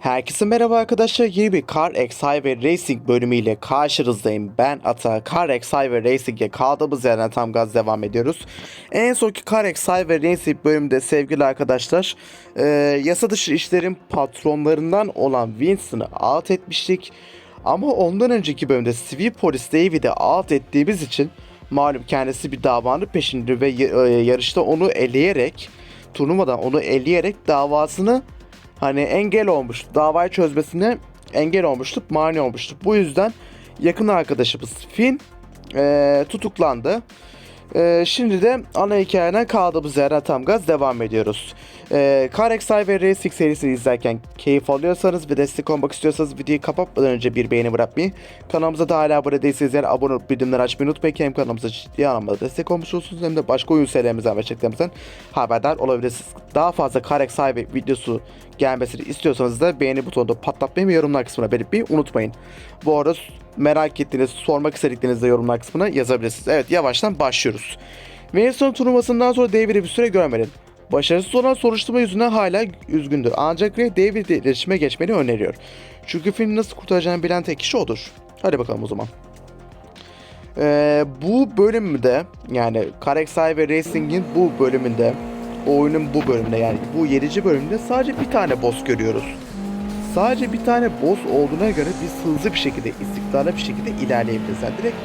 Herkese merhaba arkadaşlar. Yeni bir Car X Highway Racing bölümüyle karşınızdayım. Ben Ata. Car X Highway Racing'e kaldığımız yerden tam gaz devam ediyoruz. En sonki Car X Highway Racing bölümünde sevgili arkadaşlar e, yasa dışı işlerin patronlarından olan Winston'ı alt etmiştik. Ama ondan önceki bölümde sivil polis David'i alt ettiğimiz için malum kendisi bir davanın peşinde ve e, yarışta onu eleyerek turnuvadan onu eleyerek davasını hani engel olmuş. Davayı çözmesine engel olmuştuk, mani olmuştuk. Bu yüzden yakın arkadaşımız Finn eee, tutuklandı. Eee, şimdi de ana hikayeden kaldığımız yerden tam gaz devam ediyoruz. Eee Car X Highway Racing serisini izlerken keyif alıyorsanız ve destek olmak istiyorsanız videoyu kapatmadan önce bir beğeni bırakmayı, kanalımıza da hala abone değilseniz eğer abone olup bildirimleri açmayı unutmayın ki hem kanalımıza ciddi anlamda destek olmuş olursunuz hem de başka oyun serilerimizden ve içeriklerimizden haberdar olabilirsiniz. Daha fazla Car X Highway videosu gelmesini istiyorsanız da beğeni butonunda patlatmayı ve yorumlar kısmına belirtmeyi unutmayın. Bu arada merak ettiğiniz, sormak istediklerinizi de yorumlar kısmına yazabilirsiniz. Evet yavaştan başlıyoruz. Wilson turnuvasından sonra David'i bir süre görmedim. Başarısız olan soruşturma yüzünden hala üzgündür. Ancak Ray David'le iletişime geçmeni öneriyor. Çünkü filmi nasıl kurtaracağını bilen tek kişi odur. Hadi bakalım o zaman. Ee, bu bölümde yani Kareksay ve Racing'in bu bölümünde oyunun bu bölümünde yani bu 7. bölümde sadece bir tane boss görüyoruz. Sadece bir tane boss olduğuna göre biz hızlı bir şekilde, istikrarlı bir şekilde ilerleyebiliriz. Yani direkt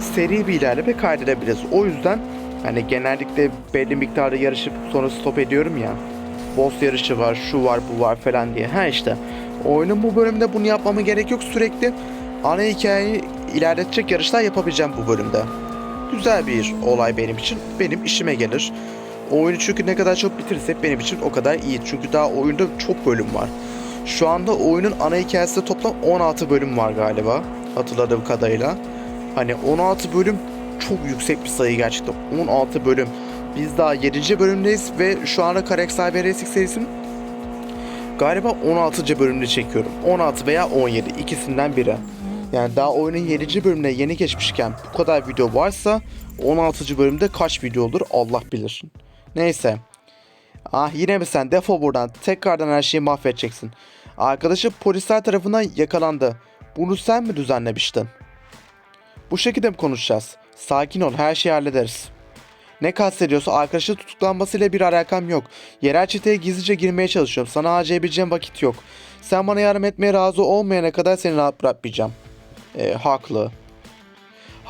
seri bir ilerleme kaydedebiliriz. O yüzden hani genellikle belli miktarda yarışıp sonra stop ediyorum ya. Boss yarışı var, şu var, bu var falan diye. Ha işte. Oyunun bu bölümünde bunu yapmama gerek yok. Sürekli ana hikayeyi ilerletecek yarışlar yapabileceğim bu bölümde. Güzel bir olay benim için. Benim işime gelir. Oyunu çünkü ne kadar çok bitirirsek benim için o kadar iyi. Çünkü daha oyunda çok bölüm var. Şu anda oyunun ana hikayesinde toplam 16 bölüm var galiba. Hatırladığım kadarıyla. Hani 16 bölüm çok yüksek bir sayı gerçekten. 16 bölüm. Biz daha 7. bölümdeyiz ve şu anda Karex Cyber Racing serisinin galiba 16. bölümünü çekiyorum. 16 veya 17 ikisinden biri. Yani daha oyunun 7. bölümüne yeni geçmişken bu kadar video varsa 16. bölümde kaç video olur Allah bilir. Neyse. Ah yine mi sen defol buradan tekrardan her şeyi mahvedeceksin. Arkadaşı polisler tarafından yakalandı. Bunu sen mi düzenlemiştin? Bu şekilde mi konuşacağız? Sakin ol her şeyi hallederiz. Ne kastediyorsa arkadaşı tutuklanmasıyla bir alakam yok. Yerel çeteye gizlice girmeye çalışıyorum. Sana harcayabileceğim vakit yok. Sen bana yardım etmeye razı olmayana kadar seni rahat bırakmayacağım. Ee, haklı.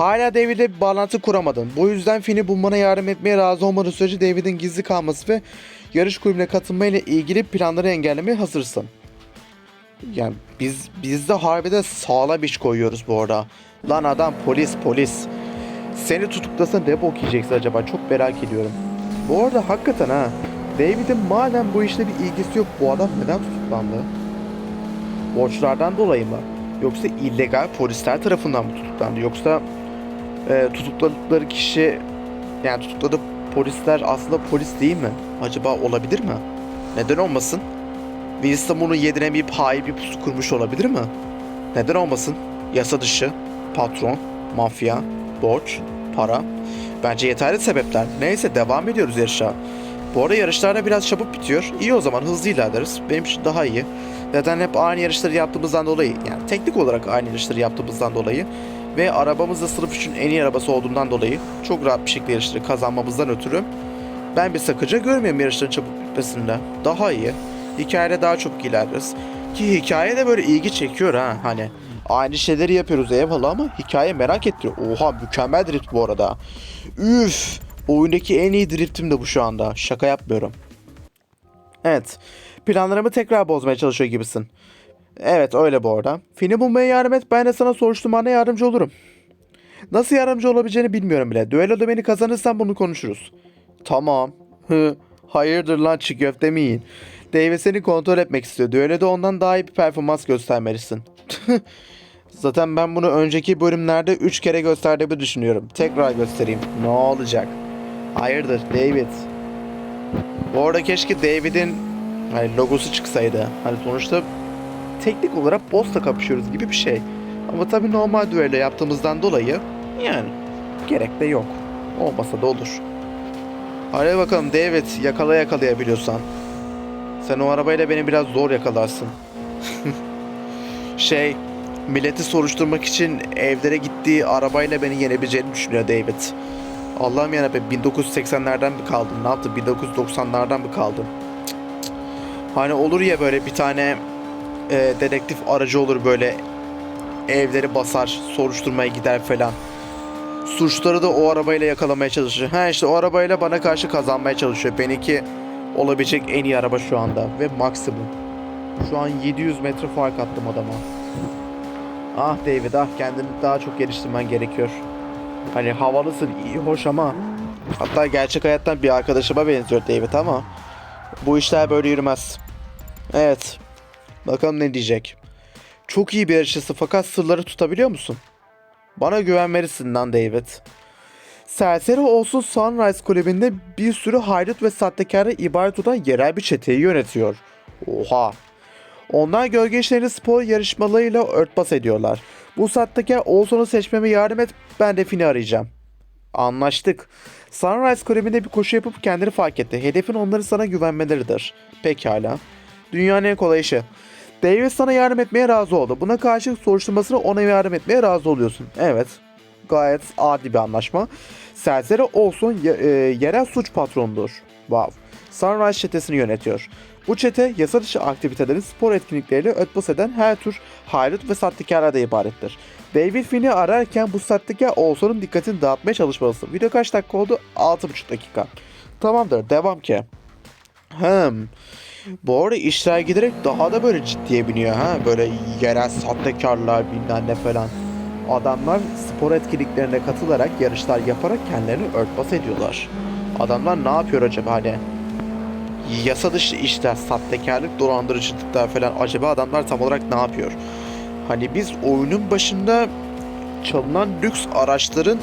Hala David'le bir bağlantı kuramadın. Bu yüzden Finn'i bulmana yardım etmeye razı olmadığın sürece David'in gizli kalması ve yarış kulübüne katılmayla ilgili planları engellemeye hazırsın. Yani biz biz de harbiden sağlam iş koyuyoruz bu arada. Lan adam polis polis. Seni tutuklasa ne bok yiyeceksin acaba çok merak ediyorum. Bu arada hakikaten ha. David'in madem bu işle bir ilgisi yok bu adam neden tutuklandı? Borçlardan dolayı mı? Yoksa illegal polisler tarafından mı tutuklandı? Yoksa e, tutukladıkları kişi yani tutukladığı polisler aslında polis değil mi? Acaba olabilir mi? Neden olmasın? Winston bunu yediremeyip hain bir pusu kurmuş olabilir mi? Neden olmasın? Yasa dışı, patron, mafya, borç, para. Bence yeterli sebepler. Neyse devam ediyoruz yarışa. Bu arada yarışlarda biraz çabuk bitiyor. İyi o zaman hızlı ilerleriz. Benim için daha iyi. Zaten hep aynı yarışları yaptığımızdan dolayı yani teknik olarak aynı yarışları yaptığımızdan dolayı ve arabamız da sınıf için en iyi arabası olduğundan dolayı çok rahat bir şekilde yarışları kazanmamızdan ötürü ben bir sakınca görmüyorum yarışların çabuk bitmesinde. Daha iyi. Hikayede daha çok ilerleriz. Ki hikaye de böyle ilgi çekiyor ha hani. Aynı şeyleri yapıyoruz eyvallah ama hikaye merak ettiriyor. Oha mükemmel drift bu arada. Üf. Oyundaki en iyi driftim de bu şu anda. Şaka yapmıyorum. Evet. Planlarımı tekrar bozmaya çalışıyor gibisin. Evet öyle bu arada. Finn'i bulmaya yardım et ben de sana soruşturmana yardımcı olurum. Nasıl yardımcı olabileceğini bilmiyorum bile. Düelloda beni kazanırsan bunu konuşuruz. Tamam. Hayırdır lan çiğ köfte mi yiyin? David seni kontrol etmek istiyor. Düelloda ondan daha iyi bir performans göstermelisin. Zaten ben bunu önceki bölümlerde 3 kere gösterdiğimi düşünüyorum. Tekrar göstereyim. Ne olacak? Hayırdır David? Bu arada keşke David'in hani logosu çıksaydı. Hani sonuçta teknik olarak boss'la kapışıyoruz gibi bir şey. Ama tabii normal düello yaptığımızdan dolayı yani gerek de yok. Olmasa da olur. Hadi bakalım David yakala yakalayabiliyorsan. Sen o arabayla beni biraz zor yakalarsın. şey milleti soruşturmak için evlere gittiği arabayla beni yenebileceğini düşünüyor David. Allah'ım yarabbim 1980'lerden mi kaldın? Ne yaptın? 1990'lardan mı kaldın? Hani olur ya böyle bir tane e, dedektif aracı olur böyle evleri basar, soruşturmaya gider falan. Suçları da o arabayla yakalamaya çalışıyor. Ha işte o arabayla bana karşı kazanmaya çalışıyor. Benimki olabilecek en iyi araba şu anda ve maksimum. Şu an 700 metre fark attım adama. Ah David ah kendini daha çok geliştirmen gerekiyor. Hani havalısın iyi hoş ama hatta gerçek hayattan bir arkadaşıma benziyor David ama bu işler böyle yürümez. Evet. Bakalım ne diyecek. Çok iyi bir yarışçısı fakat sırları tutabiliyor musun? Bana güvenmelisin lan David. Serseri olsun Sunrise kulübünde bir sürü haydut ve sahtekarı ibaret olan yerel bir çeteyi yönetiyor. Oha. Onlar gölge işlerini spor yarışmalarıyla örtbas ediyorlar. Bu sahtekar Olsun'u seçmeme yardım et ben de Fin'i arayacağım. Anlaştık. Sunrise kulübünde bir koşu yapıp kendini fark etti. Hedefin onları sana güvenmeleridir. Pekala. Dünyanın en kolay işi. David sana yardım etmeye razı oldu. Buna karşılık soruşturmasına ona yardım etmeye razı oluyorsun. Evet. Gayet adil bir anlaşma. Serseri olsun e, yerel suç patronudur. Wow. Sunrise çetesini yönetiyor. Bu çete yasa dışı aktivitelerin spor etkinlikleriyle örtbas eden her tür haydut ve sahtekarlardan ibarettir. David Finn'i ararken bu sahtekar Olsun'un dikkatini dağıtmaya çalışmalısın. Video kaç dakika oldu? 6,5 dakika. Tamamdır devam ki. Hmm. Bu arada işler giderek daha da böyle ciddiye biniyor ha. Böyle yerel sahtekarlar bilmem ne falan. Adamlar spor etkinliklerine katılarak yarışlar yaparak kendilerini örtbas ediyorlar. Adamlar ne yapıyor acaba hani? Yasa dışı işler, sahtekarlık, dolandırıcılıklar falan acaba adamlar tam olarak ne yapıyor? Hani biz oyunun başında çalınan lüks araçların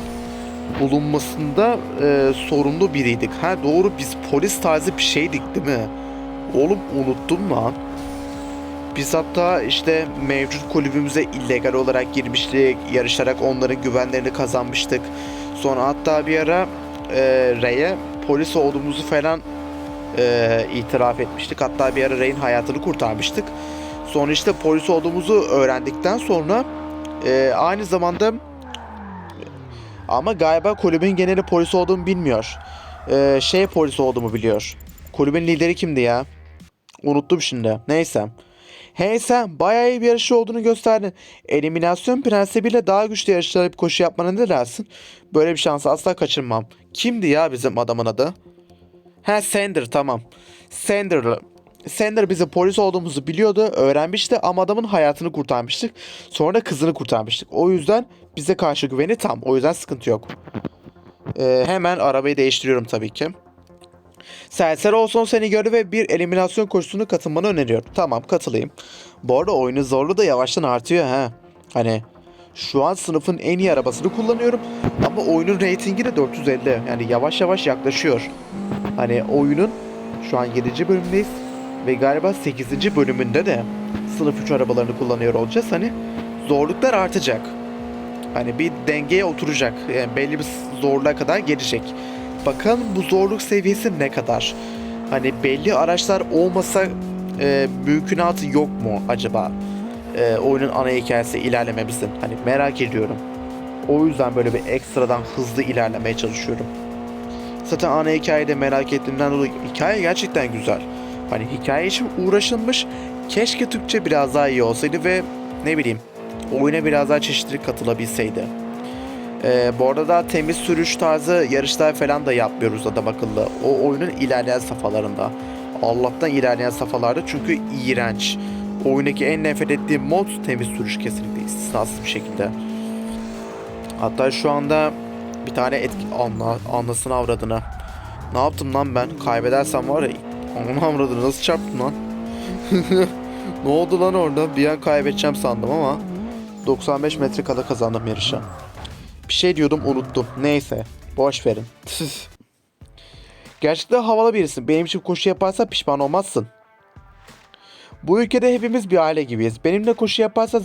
bulunmasında e, sorumlu biriydik. Ha doğru biz polis tarzı bir şeydik değil mi? Oğlum unuttum lan. Biz hatta işte mevcut kulübümüze illegal olarak girmiştik. Yarışarak onların güvenlerini kazanmıştık. Sonra hatta bir ara e, Rey'e polis olduğumuzu falan e, itiraf etmiştik. Hatta bir ara Rey'in hayatını kurtarmıştık. Sonra işte polis olduğumuzu öğrendikten sonra e, aynı zamanda ama galiba kulübün geneli polis olduğumu bilmiyor. E, şey polis olduğumu biliyor. Kulübün lideri kimdi ya? Unuttum şimdi. Neyse. Hey sen bayağı iyi bir yarışçı olduğunu gösterdin. Eliminasyon prensibiyle daha güçlü yarışlar yapıp koşu yapmana ne dersin? Böyle bir şansı asla kaçırmam. Kimdi ya bizim adamın adı? Ha Sander tamam. Sander. Sander bizim polis olduğumuzu biliyordu, öğrenmişti ama adamın hayatını kurtarmıştık. Sonra da kızını kurtarmıştık. O yüzden bize karşı güveni tam. O yüzden sıkıntı yok. Ee, hemen arabayı değiştiriyorum tabii ki. Serseri olsun seni gördü ve bir eliminasyon koşusuna katılmanı öneriyor. Tamam katılayım. Bu arada oyunun zorluğu da yavaştan artıyor ha. Hani şu an sınıfın en iyi arabasını kullanıyorum ama oyunun reytingi de 450. Yani yavaş yavaş yaklaşıyor. Hani oyunun şu an 7. bölümdeyiz ve galiba 8. bölümünde de sınıf 3 arabalarını kullanıyor olacağız. Hani zorluklar artacak. Hani bir dengeye oturacak. Yani belli bir zorluğa kadar gelecek. Bakalım bu zorluk seviyesi ne kadar? Hani belli araçlar olmasa e, mümkünatı yok mu acaba? E, oyunun ana hikayesi ilerlememizin. Hani merak ediyorum. O yüzden böyle bir ekstradan hızlı ilerlemeye çalışıyorum. Zaten ana hikayeyi de merak ettiğimden dolayı hikaye gerçekten güzel. Hani hikaye için uğraşılmış. Keşke Türkçe biraz daha iyi olsaydı ve ne bileyim oyuna biraz daha çeşitlilik katılabilseydi. Ee, bu arada da temiz sürüş tarzı yarışlar falan da yapmıyoruz adam akıllı. O oyunun ilerleyen safhalarında. Allah'tan ilerleyen safhalarda çünkü iğrenç. Oyundaki en nefret ettiğim mod temiz sürüş kesinlikle istisnasız bir şekilde. Hatta şu anda bir tane etki anla, anlasını avradına. Ne yaptım lan ben? Kaybedersem var ya ananı avradını nasıl çarptım lan? ne oldu lan orada? Bir an kaybedeceğim sandım ama 95 metre kala kazandım yarışı. Bir şey diyordum unuttum. Neyse. Boş verin. Gerçekten havalı birisin. Benim için koşu yaparsa pişman olmazsın. Bu ülkede hepimiz bir aile gibiyiz. Benimle koşu yaparsa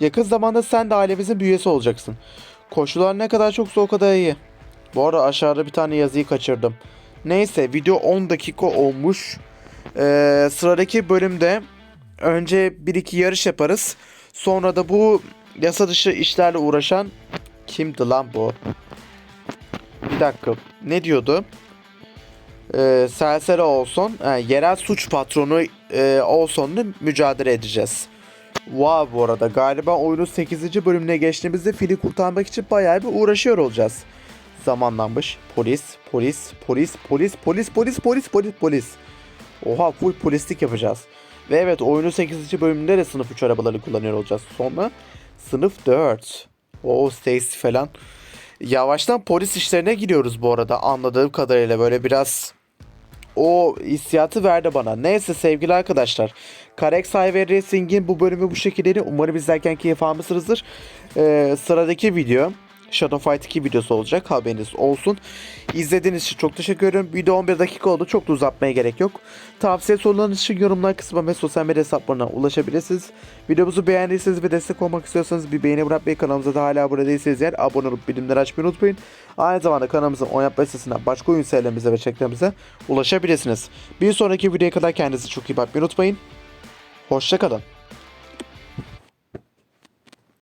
yakın zamanda sen de ailemizin bir üyesi olacaksın. Koşular ne kadar çok o kadar iyi. Bu arada aşağıda bir tane yazıyı kaçırdım. Neyse video 10 dakika olmuş. Ee, sıradaki bölümde önce bir iki yarış yaparız. Sonra da bu yasa dışı işlerle uğraşan kimdi lan bu? Bir dakika. Ne diyordu? Ee, Serseri olsun. Ha, yerel suç patronu e, Olson'la mücadele edeceğiz. Wow bu arada. Galiba oyunun 8. bölümüne geçtiğimizde fili kurtarmak için bayağı bir uğraşıyor olacağız. Zamanlanmış. Polis, polis, polis, polis, polis, polis, polis, polis, polis. Oha full polislik yapacağız. Ve evet oyunun 8. bölümünde de sınıf 3 arabaları kullanıyor olacağız. Sonra sınıf 4. O Stacy falan. Yavaştan polis işlerine giriyoruz bu arada anladığım kadarıyla böyle biraz o hissiyatı verdi bana. Neyse sevgili arkadaşlar. Karex Highway Racing'in bu bölümü bu şekilde. Umarım izlerken keyif almışsınızdır. Ee, sıradaki video Shadow Fight 2 videosu olacak haberiniz olsun. İzlediğiniz için çok teşekkür ederim. Video 11 dakika oldu. Çok da uzatmaya gerek yok. Tavsiye sorularınız için yorumlar kısmına ve sosyal medya hesaplarına ulaşabilirsiniz. Videomuzu beğendiyseniz ve destek olmak istiyorsanız bir beğeni bırakmayı kanalımıza da hala abone değilseniz eğer abone olup bildirimleri açmayı unutmayın. Aynı zamanda kanalımızın oynatma listesinden başka oyun serilerimize ve çeklerimize ulaşabilirsiniz. Bir sonraki videoya kadar kendinize çok iyi bakmayı unutmayın. Hoşçakalın.